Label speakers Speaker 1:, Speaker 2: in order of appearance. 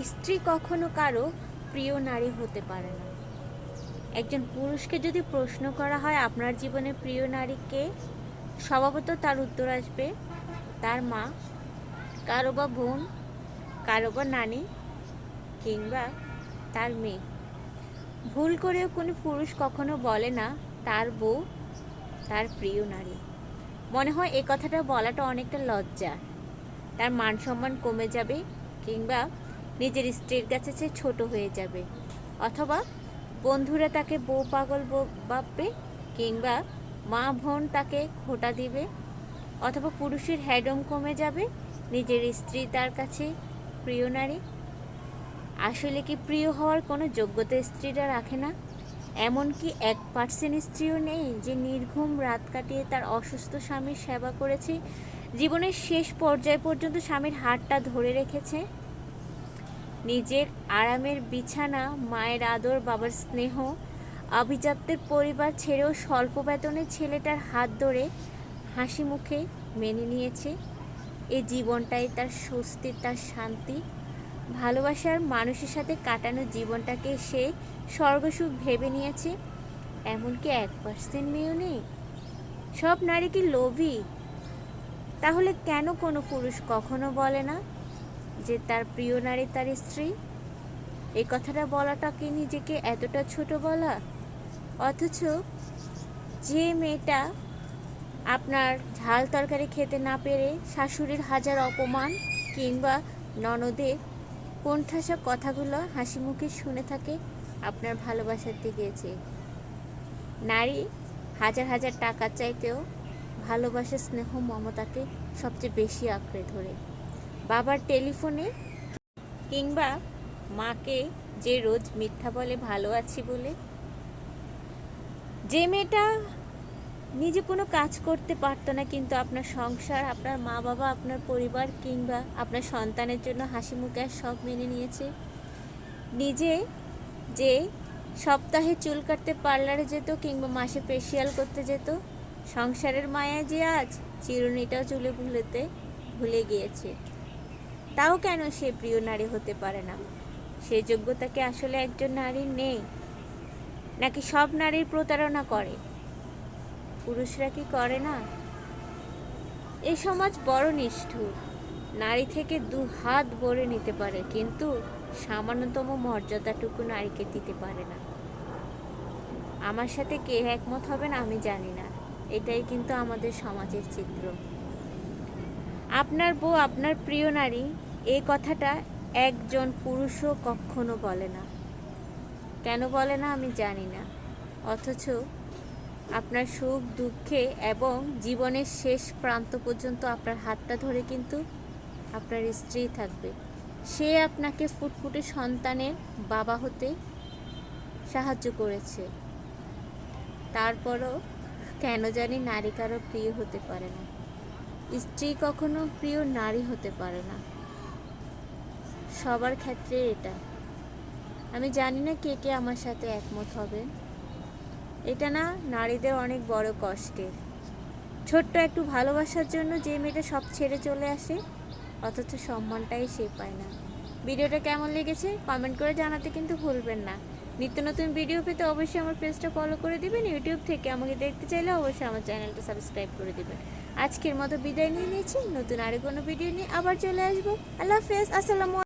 Speaker 1: স্ত্রী কখনো কারও প্রিয় নারী হতে পারে না। একজন পুরুষকে যদি প্রশ্ন করা হয়, আপনার জীবনে প্রিয় নারীকে স্বভাবত তার উত্তর আসবে, তার মা, কারও বা বোন, কারও বা নানি, কিংবা তার মেয়ে। ভুল করেও কোনো পুরুষ কখনো বলে না, তার বউ, তার প্রিয় নারী। মনে হয় এ কথাটা বলাটা অনেকটা লজ্জা। তার মান সম্মান কমে যাবে, কিংবা নিজের স্ত্রীর কাছে সে ছোট হয়ে যাবে। অথবা বন্ধুরা তাকে বউ পাগল ভাববে কিংবা মা বোন তাকে খোটা দিবে অথবা পুরুষের হ্যাডম কমে যাবে, নিজের স্ত্রী তার কাছে প্রিয় নারী। আসলে কি প্রিয় হওয়ার কোনো যোগ্যতা স্ত্রীরা রাখে না? এমনকি এক পার্সেন্ট স্ত্রীও নেই যে নির্ঘুম রাত কাটিয়ে তার অসুস্থ স্বামীর সেবা করেছে। জীবনের শেষ পর্যায় পর্যন্ত স্বামীর হাতটা ধরে রেখেছে। নিজের আরামের বিছানা, মায়ের আদর, বাবার স্নেহ অভিজাত্যের পরিবার ছেড়েও স্বল্প বেতনে ছেলেটার হাত ধরে হাসি মুখে মেনে নিয়েছে। এই জীবনটাই তার স্বস্তি, তার শান্তি। ভালোবাসার মানুষের সাথে কাটানো জীবনটাকে সে স্বর্গসুখ ভেবে নিয়েছে। এমনকি এক পার্সেন্ট মেয়েও নেই। সব নারী কি লোভী। তাহলে কেন কোনো পুরুষ কখনো বলে না? যে তার প্রিয় নারী তার স্ত্রী? এই কথাটা বলাটা কি নিজেকে এতটা ছোট বলা? অথচ যে মেয়েটা আপনার ঝাল তরকারি খেতে না পেরে শাশুড়ির হাজার অপমান কিংবা ননদের কোণঠাসা কথাগুলো হাসি মুখে শুনে থাকে আপনার ভালোবাসার দিকে চেয়ে। নারী হাজার হাজার টাকা চাইতেও ভালোবাসা, স্নেহ, মমতাকে সবচেয়ে বেশি আঁকড়ে ধরে। বাবার টেলিফোনে কিংবা মাকে যে রোজ মিথ্যা বলে ভালো আছি বলে। যে মেয়েটা নিজে কোনো কাজ করতে পারতো না, কিন্তু আপনার সংসার, আপনার মা বাবা, আপনার পরিবার কিংবা আপনার সন্তানের জন্য হাসি মুখে সব মেনে নিয়েছে। নিজে যে সপ্তাহে চুল কাটতে পার্লারে যেত কিংবা মাসে ফেসিয়াল করতে যেত, সংসারের মায়া যে আজ চিরুনিটাও চুলে ভুলেতে ভুলে গিয়েছে। তাও কেন সে প্রিয় নারী হতে পারে না? সে যোগ্যতা কি আসলে একজন নারীর নেই। নাকি সব নারীর প্রতারণা করে? পুরুষরা কি করে না? এই সমাজ বড় নিষ্ঠুর। নারী থেকে দু হাত ভরে নিতে পারে, কিন্তু সামান্যতম মর্যাদাটুকু নারীকে দিতে পারে না। আমার সাথে কে একমত হবেন আমি জানি না। এটাই কিন্তু আমাদের সমাজের চিত্র। আপনার বউ, আপনার প্রিয় নারী, এই কথাটা একজন পুরুষও কখনো বলে না। কেন বলে না আমি জানি না। অথচ আপনার সুখ, দুঃখে এবং জীবনের শেষ প্রান্ত পর্যন্ত আপনার হাতটা ধরে কিন্তু আপনার স্ত্রী থাকবে। সে আপনাকে ফুটফুটে সন্তানের বাবা হতে সাহায্য করেছে। তারপরও কেন জানি নারী কারও প্রিয় হতে পারে না। স্ত্রী কখনো প্রিয় নারী হতে পারে না। সবার ক্ষেত্রে এটা। আমি জানি না কে কে আমার সাথে একমত হবে। এটা না নারীদের অনেক বড় কষ্টের। ছোট্ট একটু ভালোবাসার জন্য যে মেয়েটা সব ছেড়ে চলে আসে, অথচ সম্মানটাই সে পায় না। ভিডিওটা কেমন লেগেছে কমেন্ট করে জানাতে কিন্তু ভুলবেন না। নিত্য নতুন ভিডিও পেতে অবশ্যই আমার পেজটা ফলো করে দিবেন। ইউটিউব থেকে আমাকে দেখতে চাইলে অবশ্যই আমার চ্যানেলটা সাবস্ক্রাইব করে দিবেন। আজকের মতো বিদায় নিয়ে নিয়েছি নতুন আরও কোনো ভিডিও নিয়ে আবার চলে আসব। আল্লাহ হাফেজ। আসসালামু